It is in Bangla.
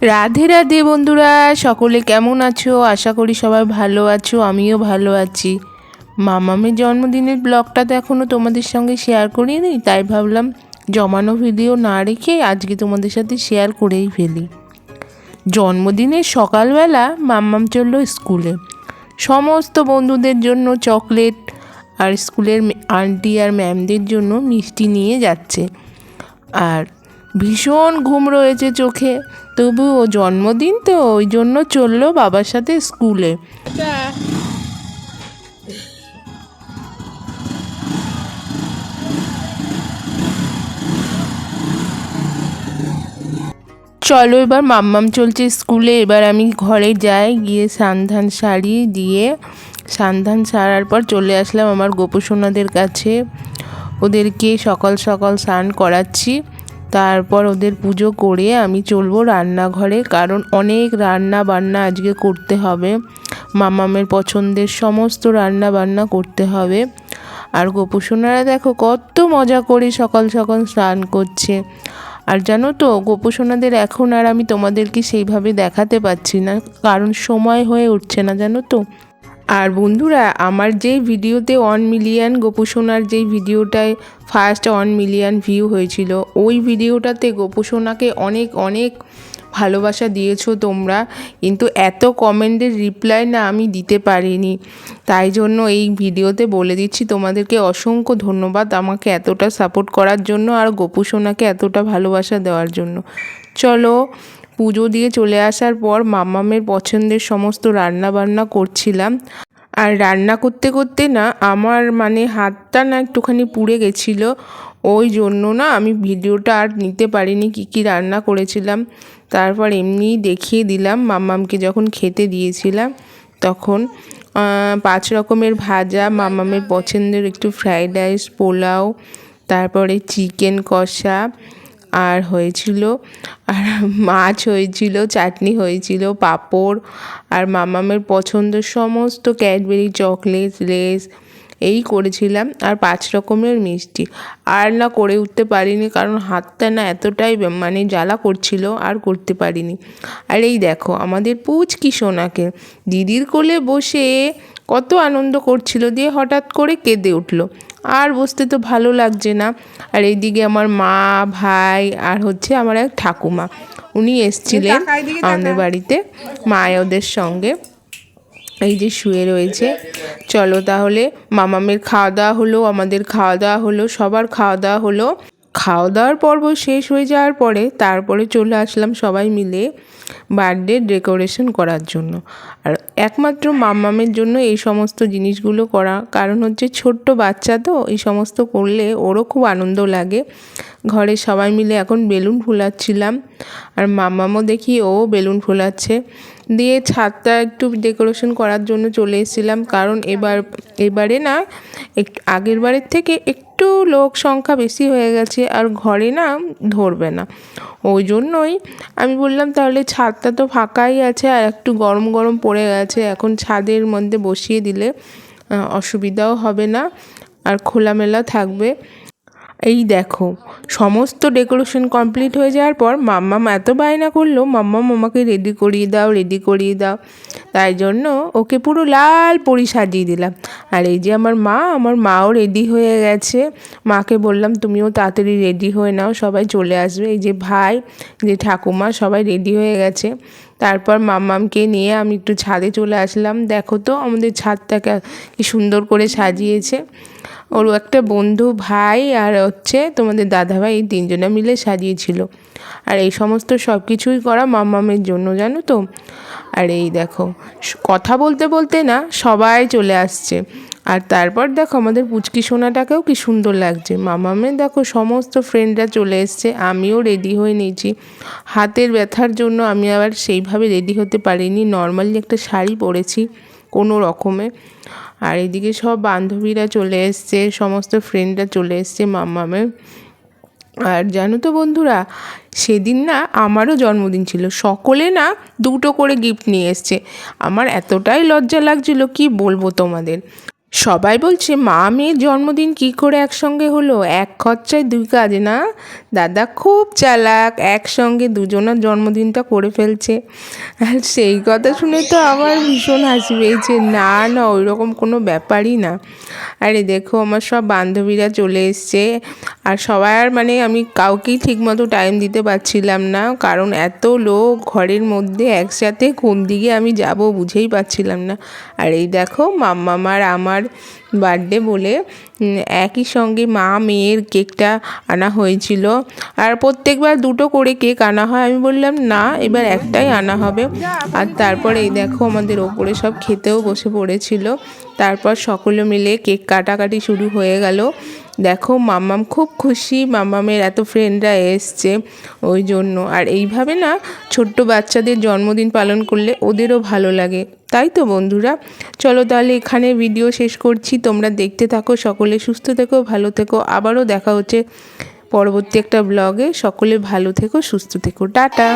রাধে রাধে বন্ধুরা, সকলে কেমন আছো? আশা করি সবাই ভালো আছো, আমিও ভালো আছি। মামামের জন্মদিনের ব্লগটা তো এখনও তোমাদের সঙ্গে শেয়ার করিনি, তাই ভাবলাম জমানো ভিডিও না রেখে আজকে তোমাদের সাথে শেয়ার করেই ফেলি। জন্মদিনের সকালবেলা মাম্মাম চলল স্কুলে। সমস্ত বন্ধুদের জন্য চকলেট আর স্কুলের আন্টি আর ম্যামদের জন্য মিষ্টি নিয়ে যাচ্ছে। আর ভীষণ ঘুম রয়েছে চোখে। তবু ও জন্মদিন তো ওই জন্য চলল বাবার সাথে স্কুলে। চলো এবার মাম্মাম চলছে স্কুলে, এবার আমি ঘরে যাই, গিয়ে সান্ধান শাড়ি দিয়ে, সান্ধান সারার পর চলে আসলাম আমার গোপসোনাদের কাছে। ওদেরকে সকাল সকাল স্নান করাচ্ছি। তারপর ওদের পুজো করে আমি চলবো রান্নাঘরে, কারণ অনেক রান্না বান্না আজকে করতে হবে। মামামের পছন্দের সমস্ত রান্না বান্না করতে হবে। আর গোপুসোনারা দেখো কত মজা করে সকাল সকাল স্নান করছে। আর জানো তো, গোপুসোনাদের এখন আর আমি তোমাদেরকে সেইভাবে দেখাতে পাচ্ছি না, কারণ সময় হয়ে উঠছে না, জানো তো। আর বন্ধুরা, আমার যেই ভিডিওতে ওয়ান মিলিয়ন গোপুসোনার যেই ভিডিওটায় ফার্স্ট ওয়ান মিলিয়ন ভিউ হয়েছিল, ওই ভিডিওটাতে গোপুসোনাকে অনেক অনেক ভালোবাসা দিয়েছ তোমরা। কিন্তু এত কমেন্টের রিপ্লাই না আমি দিতে পারিনি। তাই জন্য এই ভিডিওতে বলে দিচ্ছি, তোমাদেরকে অসংখ্য ধন্যবাদ আমাকে এতটা সাপোর্ট করার জন্য আর গোপুসোনাকে এতটা ভালোবাসা দেওয়ার জন্য। চলো পুজো দিয়ে চলে আসার পর মামামের পছন্দের সমস্ত রান্না বান্না করছিলাম। আর রান্না করতে করতে না আমার মানে হাতটা না একটুখানি পুড়ে গেছিল। ওই জন্য না আমি ভিডিওটা আর নিতে পারিনি, কি কি রান্না করেছিলাম। তারপর এমনিই দেখিয়ে দিলাম মাম্মামকে যখন খেতে দিয়েছিলাম তখন। পাঁচ রকমের ভাজা, মামামের পছন্দের একটু ফ্রাইড রাইস, পোলাও, তারপরে চিকেন কষা আর হয়েছিল, আর মাছ হয়েছিল, চাটনি হয়েছিল, পাঁপড়, আর মামামের পছন্দের সমস্ত ক্যাডবেরি, চকলেট, লেস, এই করেছিলাম। আর পাঁচ রকমের মিষ্টি। আর না করে উঠতে পারিনি, কারণ হাতটা না এতটাই মানে জ্বালা করছিল, আর করতে পারিনি। আর এই দেখো, আমাদের পুচকি সোনাকে দিদির কোলে বসে কত আনন্দ করছিল, দিয়ে হঠাৎ করে কেঁদে উঠল। আর বসতে তো ভালো লাগছে না। আর এইদিকে আমার মা ভাই আর হচ্ছে আমার এক ঠাকুমা। উনি এসছিলেন আমাদের বাড়িতে মায় ওদের সঙ্গে। এই যে শুয়ে রয়েছে। চলো তাহলে মামামের খাওয়া দাওয়া হলো আমাদের খাওয়া দাওয়া হলো সবার খাওয়া দাওয়া হলো। খাওয়া দাওয়ার পর্ব শেষ হয়ে যাওয়ার পরে তারপরে চলে আসলাম সবাই মিলে বার্থডে ডেকোরেশন করার জন্য। আর একমাত্র মাম্মামের জন্য এই সমস্ত জিনিসগুলো করা। কারণ হচ্ছে ছোট্ট বাচ্চা তো, এই সমস্ত করলে ওরও খুব আনন্দ লাগে। ঘরে সবাই মিলে এখন বেলুন ফুলাচ্ছিলাম। আর মাম্মামও দেখি ও বেলুন ফুলাচ্ছে। দিয়ে ছাদটা একটু ডেকোরেশন করার জন্য চলে এসেছিলাম। কারণ এবার, এবারে না আগের বারের থেকে একটু লোক সংখ্যা বেশি হয়ে গেছে আর ঘরে না ধরবে না। ওই জন্যই আমি বললাম, তাহলে ছাদটা তো ফাঁকাই আছে আর একটু গরম গরম পড়ে গেছে। এখন ছাদের মধ্যে বসিয়ে দিলে অসুবিধাও হবে না। আর খোলামেলা থাকবে। এই দেখো, সমস্ত ডেকোরেশন কমপ্লিট হয়ে যাওয়ার পর মাম্মাম এত বায়না করল, মাম্মাম আমাকে রেডি করিয়ে দাও রেডি করিয়ে দাও। তাই জন্য ওকে পুরো লাল পরি সাজিয়ে দিলাম। আর এই যে আমার মা, আমার মাও রেডি হয়ে গেছে। মাকে বললাম, তুমিও তাড়াতাড়ি রেডি হয়ে নাও, সবাই চলে আসবে। এই যে ভাই, যে ঠাকুমা, সবাই রেডি হয়ে গেছে। তারপর মাম্মামকে নিয়ে আমি একটু ছাদে চলে আসলাম। দেখো তো আমাদের ছাদটাকে কি সুন্দর করে সাজিয়েছে। ওর একটা বন্ধু ভাই আর হচ্ছে তোমাদের দাদাভাই তিনজনে মিলে সাজিয়েছিল। আর এই সমস্ত সব কিছুই করা মামামের জন্য, জানো তো? আর এই দেখো কথা বলতে বলতে না সবাই চলে আসছে। আর তারপর দেখো আমাদের পুচকি সোনাটাকেও কি সুন্দর লাগছে। মামামের দেখো সমস্ত ফ্রেন্ডরা চলে এসছে, আমিও রেডি হয়ে নিয়েছি। হাতের ব্যথার জন্য আমি আবার সেইভাবে রেডি হতে পারিনি। নর্মালি একটা শাড়ি পরেছি। কোনো রকমে। আর এদিকে সব বান্ধবীরা চলে এসছে, সমস্ত ফ্রেন্ডরা চলে এসছে মাম্মামের। আর জানো তো বন্ধুরা, সেদিন না আমারও জন্মদিন ছিল। সকলে না দুটো করে গিফট নিয়ে এসছে। আমার এতটাই লজ্জা লাগছিল, কি বলব তোমাদের? সবাই বলছে, মা, মেয়ের জন্মদিন কি করে একসঙ্গে হলো? এক খরচায় দুই কাজ, না? দাদা খুব চালাক, একসঙ্গে দুজনের জন্মদিনটা করে ফেলছে। আর সেই কথা শুনে তো আমার ভীষণ হাসি পেয়েছে। না না ওই রকম কোনো ব্যাপারই না। আরে দেখো, আমার সব বান্ধবীরা চলে এসছে। আর সবার মানে আমি কাউকেই ঠিকমতো টাইম দিতে পারছিলাম না। কারণ এত লোক ঘরের মধ্যে একসাথে কোন দিকে আমি যাব বুঝেই পাচ্ছিলাম না। আর এই দেখো মাম্মামার আমার বার্থডে বলে একই সঙ্গে মা মেয়ের কেকটা আনা হয়েছিল। আর প্রত্যেকবার দুটো করে কেক আনা হয়। আমি বললাম, না, এবার একটাই আনা হবে। আর তারপরে এই দেখো আমাদের ওপরে সব খেতেও বসে পড়েছিল। তারপর সকলে মিলে কেক কাটাকাটি শুরু হয়ে গেল। দেখো মাম্মাম খুব খুশি, মাম্মামের এত ফ্রেন্ডরা এসছে ওই জন্য। আর এইভাবে না ছোট্ট বাচ্চাদের জন্মদিন পালন করলে ওদেরও ভালো লাগে। তাই তো বন্ধুরা? চলো তাহলে এখানে ভিডিও শেষ করছি। তোমরা দেখতে থাকো, সকলে সুস্থ থেকো, ভালো থেকো। আবারও দেখা হচ্ছে পরবর্তী একটা ব্লগে সকলে ভালো থেকো সুস্থ থেকো। টাটা।